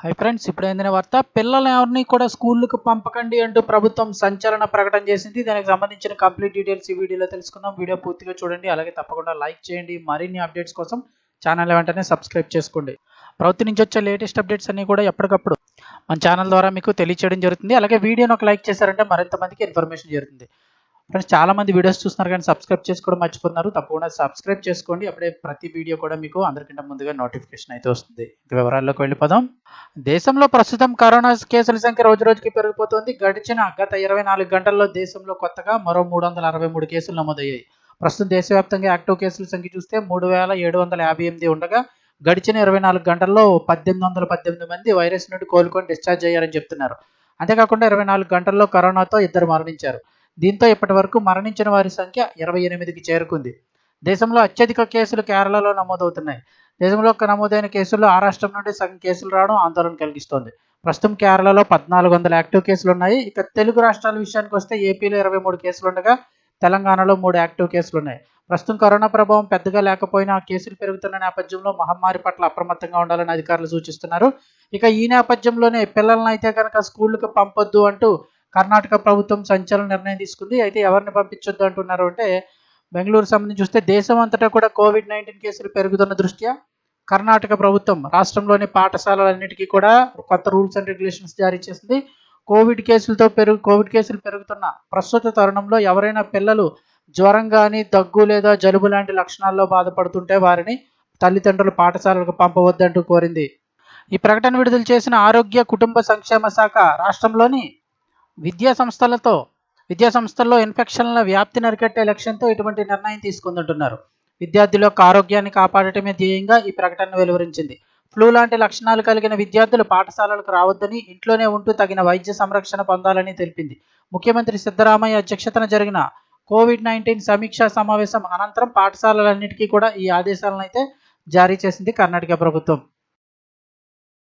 Hi friends ఇప్పుడు ఏందనే వార్త పిల్లలు ఎవరిని కూడా స్కూళ్ళకు పంపకండి అంటూ ప్రభుత్వం సంచలన ప్రకటన చేసింది. దానికి సంబంధించిన కంప్లీట్ డీటెయిల్స్ ఈ వీడియోలో తెలుసుకుందాం. వీడియో పూర్తిగా చూడండి. అలాగే తప్పకుండా లైక్ చేయండి. మరిన్ని అప్డేట్స్ కోసం ఛానల్ వెంటనే సబ్స్క్రైబ్ చేసుకోండి. ప్రభుత్వం నుంచి వచ్చే లేటెస్ట్ అప్డేట్స్ అన్ని కూడా ఎప్పటికప్పుడు మన ఛానల్ ద్వారా మీకు తెలియచేయడం జరుగుతుంది. అలాగే వీడియోని ఒక లైక్ చేశారంటే మరింత మందికి ఇన్ఫర్మేషన్ జరుగుతుంది ఫ్రెండ్స్ చాలా మంది వీడియోస్ చూస్తున్నారు కానీ సబ్స్క్రైబ్ చేసుకోవడం మర్చిపోతున్నారు. తప్పకుండా సబ్స్క్రైబ్ చేసుకోండి. అప్పుడే ప్రతి వీడియో కూడా మీకు అందరికంటే ముందుగా నోటిఫికేషన్ అయితే వస్తుంది. వివరాల్లోకి వెళ్ళిపోదాం. దేశంలో ప్రస్తుతం కరోనా కేసుల సంఖ్య రోజు రోజుకి పెరిగిపోతుంది. గడిచిన గత ఇరవై నాలుగు గంటల్లో దేశంలో కొత్తగా మరో మూడు వందల అరవై మూడు కేసులు నమోదయ్యాయి. ప్రస్తుతం దేశవ్యాప్తంగా యాక్టివ్ కేసుల సంఖ్య చూస్తే మూడు వేల ఏడు వందల యాభై ఎనిమిది ఉండగా గడిచిన ఇరవై నాలుగు గంటల్లో పద్దెనిమిది వందల పద్దెనిమిది మంది వైరస్ నుండి కోలుకొని డిశ్చార్జ్ అయ్యారని చెప్తున్నారు. అంతేకాకుండా ఇరవై నాలుగు గంటల్లో కరోనాతో ఇద్దరు మరణించారు. దీంతో ఇప్పటి వరకు మరణించిన వారి సంఖ్య ఇరవై ఎనిమిదికి చేరుకుంది. దేశంలో అత్యధిక కేసులు కేరళలో నమోదవుతున్నాయి. దేశంలో నమోదైన కేసుల్లో ఆ రాష్ట్రం నుండి సగం కేసులు రావడం ఆందోళన కలిగిస్తోంది. ప్రస్తుతం కేరళలో పద్నాలుగు వందల యాక్టివ్ కేసులు ఉన్నాయి. ఇక తెలుగు రాష్ట్రాల విషయానికి వస్తే ఏపీలో ఇరవై మూడు కేసులు ఉండగా తెలంగాణలో మూడు యాక్టివ్ కేసులు ఉన్నాయి. ప్రస్తుతం కరోనా ప్రభావం పెద్దగా లేకపోయినా కేసులు పెరుగుతున్న నేపథ్యంలో మహమ్మారి పట్ల అప్రమత్తంగా ఉండాలని అధికారులు సూచిస్తున్నారు. ఇక ఈ నేపథ్యంలోనే పిల్లలను అయితే కనుక స్కూళ్ళకి పంపొద్దు అంటూ కర్ణాటక ప్రభుత్వం సంచలన నిర్ణయం తీసుకుంది. అయితే ఎవరిని పంపించొద్దు అంటున్నారు అంటే బెంగళూరు సంబంధించి చూస్తే దేశం అంతటా కూడా కోవిడ్ నైన్టీన్ కేసులు పెరుగుతున్న దృష్ట్యా కర్ణాటక ప్రభుత్వం రాష్ట్రంలోని పాఠశాలలన్నిటికీ కూడా కొత్త రూల్స్ అండ్ రెగ్యులేషన్స్ జారీ చేసింది. కోవిడ్ కేసులతో పెరుగు కోవిడ్ కేసులు పెరుగుతున్న ప్రస్తుత తరుణంలో ఎవరైనా పిల్లలు జ్వరం కానీ దగ్గు లేదా జలుబు లాంటి లక్షణాల్లో బాధపడుతుంటే వారిని తల్లిదండ్రులు పాఠశాలలకు పంపవద్దంటూ కోరింది. ఈ ప్రకటన విడుదల చేసిన ఆరోగ్య కుటుంబ సంక్షేమ శాఖ రాష్ట్రంలోని విద్యా సంస్థలతో విద్యా సంస్థల్లో ఇన్ఫెక్షన్ల వ్యాప్తిని అరికట్టే లక్ష్యంతో ఇటువంటి నిర్ణయం తీసుకుందంటున్నారు. విద్యార్థుల యొక్క ఆరోగ్యాన్ని కాపాడటమే ధ్యేయంగా ఈ ప్రకటన వెలువరించింది. ఫ్లూ లాంటి లక్షణాలు కలిగిన విద్యార్థులు పాఠశాలలకు రావద్దని ఇంట్లోనే ఉంటూ తగిన వైద్య సంరక్షణ పొందాలని తెలిపింది. ముఖ్యమంత్రి సిద్ధరామయ్య అధ్యక్షతన జరిగిన కోవిడ్ నైన్టీన్ సమీక్షా సమావేశం అనంతరం పాఠశాలలన్నిటికీ కూడా ఈ ఆదేశాలను అయితే జారీ చేసింది కర్ణాటక ప్రభుత్వం.